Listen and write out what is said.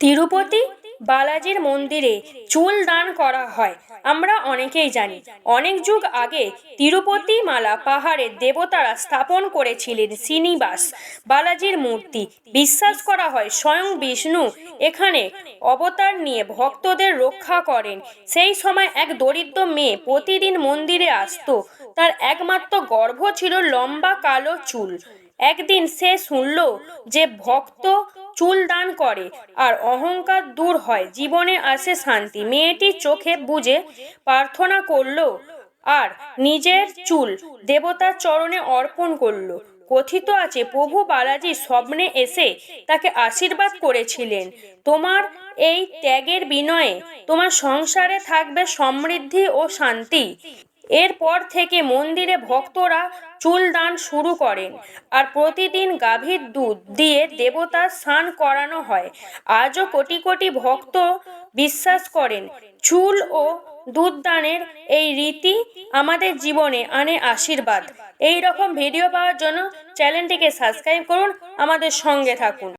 তিরুপতি বালাজির মন্দিরে চুল দান করা হয়। আমরা অনেকেই জানি, অনেক যুগ আগে তিরুপতি মালা পাহাড়ে দেবতারা স্থাপন করেছিলেন শ্রীনিবাস। বালাজির মূর্তি বিশ্বাস করা হয় স্বয়ং বিষ্ণু এখানে অবতার নিয়ে ভক্তদের রক্ষা করেন। সেই সময় এক দরিদ্র মেয়ে প্রতিদিন মন্দিরে আসতো। তার একমাত্র গর্ভ ছিল লম্বা কালো চুল। একদিন সে শুনল যে ভক্ত চুল দান করে। আর অহংকার দূর হয়, জীবনে আসে শান্তি। মেয়েটি চোখে বুঝে প্রার্থনা করল, আর নিজের চুল দেবতার চরণে অর্পণ করল। কথিত আছে, প্রভু বালাজি স্বপ্নে এসে তাকে আশীর্বাদ করেছিলেন। তোমার এই ত্যাগের বিনয়ে তোমার সংসারে থাকবে সমৃদ্ধি ও শান্তি। এরপর থেকে মন্দিরে ভক্তরা চুল দান শুরু করেন আর প্রতিদিন গাভীর দুধ দিয়ে দেবতার স্নান করানো হয়। আজও কোটি কোটি ভক্ত বিশ্বাস করেন, চুল ও দুধ দানের এই রীতি আমাদের জীবনে আনে আশীর্বাদ। এই রকম ভিডিও পাওয়ার জন্য চ্যানেলটিকে সাবস্ক্রাইব করুন, আমাদের সঙ্গে থাকুন।